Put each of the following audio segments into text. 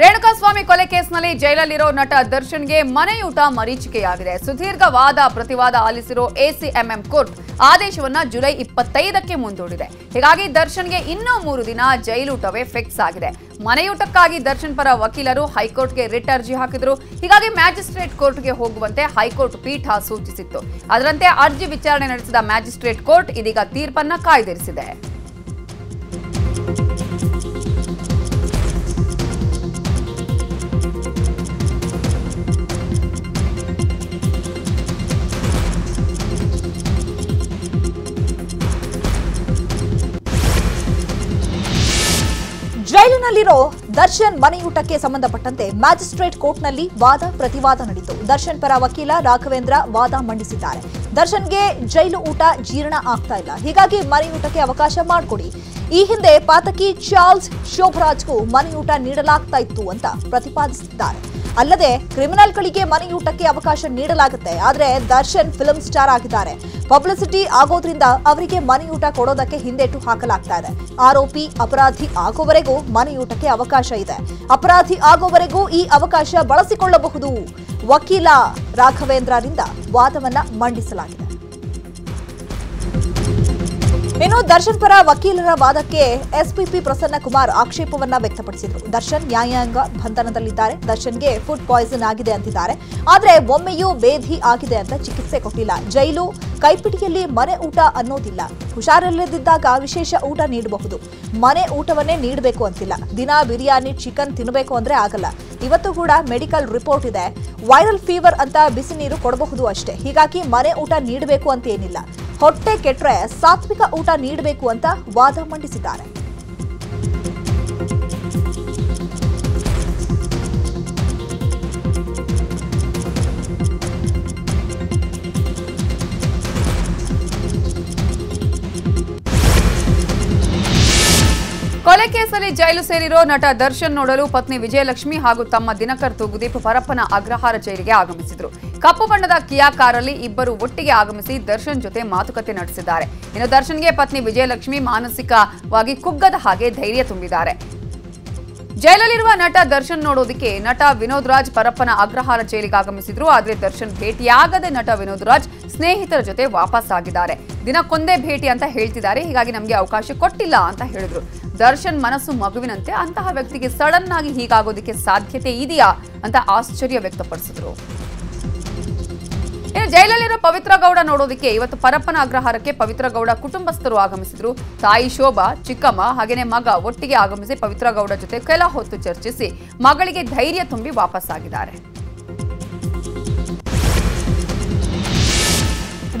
ರೇಣುಕಾಸ್ವಾಮಿ ಕೊಲೆ ಕೇಸ್ನಲ್ಲಿ ಜೈಲಲ್ಲಿರೋ ನಟ ದರ್ಶನ್ಗೆ ಮನೆಯೂಟ ಮರೀಚಿಕೆಯಾಗಿದೆ. ಸುದೀರ್ಘ ವಾದ ಪ್ರತಿವಾದ ಆಲಿಸಿರೋ ಎಸಿಎಂಎಂ ಕೋರ್ಟ್ ಆದೇಶವನ್ನ ಜುಲೈ ಇಪ್ಪತ್ತೈದಕ್ಕೆ ಮುಂದೂಡಿದೆ. ಹೀಗಾಗಿ ದರ್ಶನ್ಗೆ ಇನ್ನೂ ಮೂರು ದಿನ ಜೈಲೂಟವೇ ಫಿಕ್ಸ್ ಆಗಿದೆ. ಮನೆಯೂಟಕ್ಕಾಗಿ ದರ್ಶನ್ ಪರ ವಕೀಲರು ಹೈಕೋರ್ಟ್ಗೆ ರಿಟ್ ಅರ್ಜಿ ಹಾಕಿದ್ರು. ಹೀಗಾಗಿ ಮ್ಯಾಜಿಸ್ಟ್ರೇಟ್ ಕೋರ್ಟ್ಗೆ ಹೋಗುವಂತೆ ಹೈಕೋರ್ಟ್ ಪೀಠ ಸೂಚಿಸಿತ್ತು. ಅದರಂತೆ ಅರ್ಜಿ ವಿಚಾರಣೆ ನಡೆಸಿದ ಮ್ಯಾಜಿಸ್ಟ್ರೇಟ್ ಕೋರ್ಟ್ ಇದೀಗ ತೀರ್ಪನ್ನ ಕಾಯ್ದಿರಿಸಿದೆ. ಜೈಲಿನಲ್ಲಿರೋ ದರ್ಶನ್ ಮನೆಯೂಟಕ್ಕೆ ಸಂಬಂಧಪಟ್ಟಂತೆ ಮ್ಯಾಜಿಸ್ಟ್ರೇಟ್ ಕೋರ್ಟ್ನಲ್ಲಿ ವಾದ ಪ್ರತಿವಾದ ನಡೆಯಿತು. ದರ್ಶನ್ ಪರ ವಕೀಲ ರಾಘವೇಂದ್ರ ವಾದ ಮಂಡಿಸಿದ್ದಾರೆ. ದರ್ಶನ್ಗೆ ಜೈಲು ಊಟ ಜೀರ್ಣ ಆಗ್ತಾ ಇಲ್ಲ. ಹೀಗಾಗಿ ಮನೆಯೂಟಕ್ಕೆ ಅವಕಾಶ ಮಾಡಿಕೊಡಿ. ಈ ಹಿಂದೆ ಪಾತಕಿ ಚಾರ್ಲ್ಸ್ ಶೋಭರಾಜ್ಗೂ ಮನೆಯೂಟ ನೀಡಲಾಗ್ತಾ ಇತ್ತು ಅಂತ ಪ್ರತಿಪಾದಿಸಿದ್ದಾರೆ. ಅಲ್ಲದೆ ಕ್ರಿಮಿನಲ್ಗಳಿಗೆ ಮನೆಯೂಟಕ್ಕೆ ಅವಕಾಶ ನೀಡಲಾಗುತ್ತೆ. ಆದರೆ ದರ್ಶನ್ ಫಿಲ್ಮ್ ಸ್ಟಾರ್ ಆಗಿದ್ದಾರೆ. ಪಬ್ಲಿಸಿಟಿ ಆಗೋದ್ರಿಂದ ಅವರಿಗೆ ಮನೆಯೂಟ ಕೊಡೋದಕ್ಕೆ ಹಿಂದೇಟು ಹಾಕಲಾಗ್ತಾ ಇದೆ. ಆರೋಪಿ, ಅಪರಾಧಿ ಆಗೋವರೆಗೂ ಮನೆಯೂಟಕ್ಕೆ ಅವಕಾಶ ಇದೆ. ಅಪರಾಧಿ ಆಗೋವರೆಗೂ ಈ ಅವಕಾಶ ಬಳಸಿಕೊಳ್ಳಬಹುದು. ವಕೀಲ ರಾಘವೇಂದ್ರರಿಂದ ವಾದವನ್ನ ಮಂಡಿಸಲಾಗಿದೆ. ಇನ್ನು ದರ್ಶನ್ ಪರ ವಕೀಲರ ವಾದಕ್ಕೆ ಎಸ್ಪಿಪಿ ಪ್ರಸನ್ನ ಕುಮಾರ್ ಆಕ್ಷೇಪವನ್ನ ವ್ಯಕ್ತಪಡಿಸಿದರು. ದರ್ಶನ್ ನ್ಯಾಯಾಂಗ ಬಂಧನದಲ್ಲಿದ್ದಾರೆ. ದರ್ಶನ್ಗೆ ಫುಡ್ ಪಾಯ್ಸನ್ ಆಗಿದೆ ಅಂತಿದ್ದಾರೆ. ಆದರೆ ಒಮ್ಮೆಯೂ ಬೇಧಿ ಆಗಿದೆ ಅಂತ ಚಿಕಿತ್ಸೆ ಕೊಟ್ಟಿಲ್ಲ. ಜೈಲು ಕೈಪಿಟಿಯಲ್ಲಿ ಮನೆ ಊಟ ಅನ್ನೋದಿಲ್ಲ. ಹುಷಾರಿಲ್ಲದಿದ್ದಾಗ ವಿಶೇಷ ಊಟ ನೀಡಬಹುದು. ಮನೆ ಊಟವನ್ನೇ ನೀಡಬೇಕು ಅಂತಿಲ್ಲ. ದಿನ ಬಿರಿಯಾನಿ, ಚಿಕನ್ ತಿನ್ನಬೇಕು ಅಂದ್ರೆ ಆಗಲ್ಲ. ಇವತ್ತು ಕೂಡ ಮೆಡಿಕಲ್ ರಿಪೋರ್ಟ್ ಇದೆ. ವೈರಲ್ ಫೀವರ್ ಅಂತ ಬಿಸಿ ನೀರು ಕೊಡಬಹುದು ಅಷ್ಟೇ. ಹೀಗಾಗಿ ಮನೆ ಊಟ ನೀಡಬೇಕು ಅಂತ ಏನಿಲ್ಲ. ಹೊಟ್ಟೆ ಕೆಟ್ಟರೆ ಸಾತ್ವಿಕ ಊಟ ನೀಡಬೇಕು ಅಂತ ವಾದ ಮಂಡಿಸಿದ್ದಾರೆ. ಕೊಲೆ ಕೇಸಲ್ಲಿ ಜೈಲು ಸೇರಿರೋ ನಟ ದರ್ಶನ್ ನೋಡಲು ಪತ್ನಿ ವಿಜಯಲಕ್ಷ್ಮಿ ಹಾಗೂ ತಮ್ಮ ದಿನಕರ್ ತೂಗುದೀಪ್ ಪರಪ್ಪನ ಅಗ್ರಹಾರ ಜೈಲಿಗೆ ಆಗಮಿಸಿದ್ರು. ಕಪ್ಪು ಬಣ್ಣದ ಕಿಯಾ ಕಾರಲ್ಲಿ ಇಬ್ಬರು ಒಟ್ಟಿಗೆ ಆಗಮಿಸಿ ದರ್ಶನ್ ಜೊತೆ ಮಾತುಕತೆ ನಡೆಸಿದ್ದಾರೆ. ಇನ್ನು ದರ್ಶನ್ಗೆ ಪತ್ನಿ ವಿಜಯಲಕ್ಷ್ಮಿ ಮಾನಸಿಕವಾಗಿ ಕುಗ್ಗದ ಹಾಗೆ ಧೈರ್ಯ ತುಂಬಿದ್ದಾರೆ. ಜೈಲಲ್ಲಿರುವ ನಟ ದರ್ಶನ್ ನೋಡೋದಕ್ಕೆ ನಟ ವಿನೋದ್ ರಾಜ್ ಪರಪ್ಪನ ಅಗ್ರಹಾರ ಜೈಲಿಗೆ ಆಗಮಿಸಿದ್ರು, ಆದ್ರೆ ದರ್ಶನ್ ಭೇಟಿಯಾಗದೆ ನಟ ವಿನೋದ್ ರಾಜ್ ಸ್ನೇಹಿತರ ಜೊತೆ ವಾಪಸ್ ಆಗಿದ್ದಾರೆ ದಿನಕ್ಕೊಂದೇ ಭೇಟಿ ಅಂತ ಹೇಳ್ತಿದ್ದಾರೆ, ಹೀಗಾಗಿ ನಮಗೆ ಅವಕಾಶ ಕೊಟ್ಟಿಲ್ಲ ಅಂತ ಹೇಳಿದ್ರು. ದರ್ಶನ್ ಮನಸ್ಸು ಮಗುವಿನಂತೆ ಅಂತಹ ವ್ಯಕ್ತಿಗೆ ಸಡನ್ ಆಗಿ ಹೀಗಾಗೋದಕ್ಕೆ ಸಾಧ್ಯತೆ ಇದೆಯಾ ಅಂತ ಆಶ್ಚರ್ಯ ವ್ಯಕ್ತಪಡಿಸಿದ್ರು. ಜೈಲಲ್ಲಿರೋ ಪವಿತ್ರ ಗೌಡ ನೋಡೋದಕ್ಕೆ ಇವತ್ತು ಪರಪ್ಪನ ಅಗ್ರಹಾರಕ್ಕೆ ಪವಿತ್ರ ಗೌಡ ಕುಟುಂಬಸ್ಥರು ಆಗಮಿಸಿದ್ರು. ತಾಯಿ ಶೋಭಾ, ಚಿಕ್ಕಮ್ಮ ಹಾಗೆಯೇ ಮಗ ಒಟ್ಟಿಗೆ ಆಗಮಿಸಿ ಪವಿತ್ರ ಗೌಡ ಜೊತೆ ಕೆಲ ಹೊತ್ತು ಚರ್ಚಿಸಿ ಮಗಳಿಗೆ ಧೈರ್ಯ ತುಂಬಿ ವಾಪಸ್ಸಾಗಿದ್ದಾರೆ.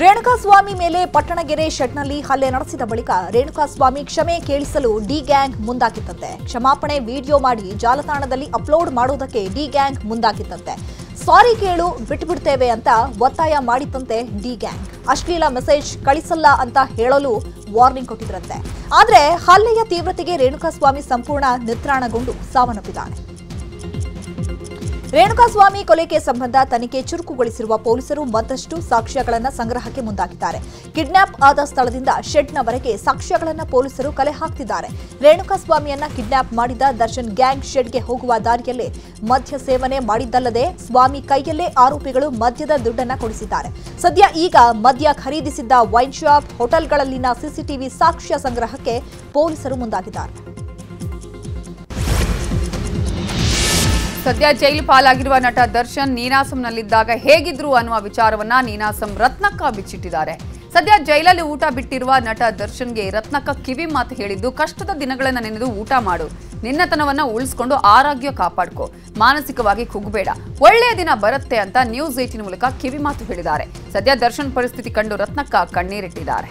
ರೇಣುಕಾಸ್ವಾಮಿ ಮೇಲೆ ಪಟ್ಟಣಗೆರೆ ಶೆಡ್ನಲ್ಲಿ ಹಲ್ಲೆ ನಡೆಸಿದ ಬಳಿಕ ರೇಣುಕಾಸ್ವಾಮಿ ಕ್ಷಮೆ ಕೇಳಿಸಲು ಡಿ ಗ್ಯಾಂಗ್ ಮುಂದಾಗಿತ್ತಂತೆ. ಕ್ಷಮಾಪಣೆ ವಿಡಿಯೋ ಮಾಡಿ ಜಾಲತಾಣದಲ್ಲಿ ಅಪ್ಲೋಡ್ ಮಾಡುವುದಕ್ಕೆ ಡಿ ಗ್ಯಾಂಗ್ ಮುಂದಾಗಿತ್ತಂತೆ. ಸಾರಿ ಕೇಳು ಬಿಟ್ಬಿಡ್ತೇವೆ ಅಂತ ಒತ್ತಾಯ ಮಾಡಿತಂತೆ ಡಿ ಗ್ಯಾಂಗ್. ಅಶ್ಲೀಲ ಮೆಸೇಜ್ ಕಳಿಸಲ್ಲ ಅಂತ ಹೇಳಲು ವಾರ್ನಿಂಗ್ ಕೊಟ್ಟಿದ್ರಂತೆ. ಆದ್ರೆ ಹಲ್ಲೆಯ ತೀವ್ರತೆಗೆ ರೇಣುಕಾಸ್ವಾಮಿ ಸಂಪೂರ್ಣ ನಿತ್ರಾಣಗೊಂಡು ಸಾವನ್ನಪ್ಪಿದ್ದಾನೆ. ರೇಣುಕಾಸ್ವಾಮಿ ಕೊಲೆಗೆ ಸಂಬಂಧ ತನಿಖೆ ಚುರುಕುಗೊಳಿಸಿರುವ ಪೊಲೀಸರು ಮತ್ತಷ್ಟು ಸಾಕ್ಷ್ಯಗಳನ್ನು ಸಂಗ್ರಹಕ್ಕೆ ಮುಂದಾಗಿದ್ದಾರೆ. ಕಿಡ್ನಾಪ್ ಆದ ಸ್ಥಳದಿಂದ ಶೆಡ್ನವರೆಗೆ ಸಾಕ್ಷ್ಯಗಳನ್ನು ಪೊಲೀಸರು ಕಲೆ ಹಾಕ್ತಿದ್ದಾರೆ. ರೇಣುಕಾಸ್ವಾಮಿಯನ್ನ ಕಿಡ್ನಾಪ್ ಮಾಡಿದ ದರ್ಶನ್ ಗ್ಯಾಂಗ್ ಶೆಡ್ಗೆ ಹೋಗುವ ದಾರಿಯಲ್ಲೇ ಮದ್ಯ ಸೇವನೆ ಮಾಡಿದ್ದಲ್ಲದೆ ಸ್ವಾಮಿ ಕೈಯಲ್ಲೇ ಆರೋಪಿಗಳು ಮದ್ಯದ ದುಡ್ಡನ್ನು ಕೊಡಿಸಿದ್ದಾರೆ. ಸದ್ಯ ಈಗ ಮದ್ಯ ಖರೀದಿಸಿದ್ದ ವೈನ್ ಶಾಪ್, ಹೋಟೆಲ್ಗಳಲ್ಲಿನ ಸಿಸಿಟಿವಿ ಸಾಕ್ಷ್ಯ ಸಂಗ್ರಹಕ್ಕೆ ಪೊಲೀಸರು ಮುಂದಾಗಿದ್ದಾರೆ. ಸದ್ಯ ಜೈಲು ಪಾಲಾಗಿರುವ ನಟ ದರ್ಶನ್ ನೀನಾಸಂನಲ್ಲಿದ್ದಾಗ ಹೇಗಿದ್ರು ಅನ್ನುವ ವಿಚಾರವನ್ನ ನೀನಾಸಂ ರತ್ನಕ್ಕ ಬಿಚ್ಚಿಟ್ಟಿದ್ದಾರೆ. ಸದ್ಯ ಜೈಲಲ್ಲಿ ಊಟ ಬಿಟ್ಟಿರುವ ನಟ ದರ್ಶನ್ಗೆ ರತ್ನಕ್ಕ ಕಿವಿ ಮಾತು ಹೇಳಿದ್ದು, ಕಷ್ಟದ ದಿನಗಳನ್ನ ನೆನೆದು ಊಟ ಮಾಡು. ನಿನ್ನತನವನ್ನ ಉಳಿಸ್ಕೊಂಡು ಆರೋಗ್ಯ ಕಾಪಾಡ್ಕೊ. ಮಾನಸಿಕವಾಗಿ ಕುಗ್ಬೇಡ. ಒಳ್ಳೆಯ ದಿನ ಬರುತ್ತೆ ಅಂತ ನ್ಯೂಸ್ ಏಟಿನ ಮೂಲಕ ಕಿವಿ ಮಾತು ಹೇಳಿದ್ದಾರೆ. ಸದ್ಯ ದರ್ಶನ್ ಪರಿಸ್ಥಿತಿ ಕಂಡು ರತ್ನಕ್ಕ ಕಣ್ಣೀರಿಟ್ಟಿದ್ದಾರೆ.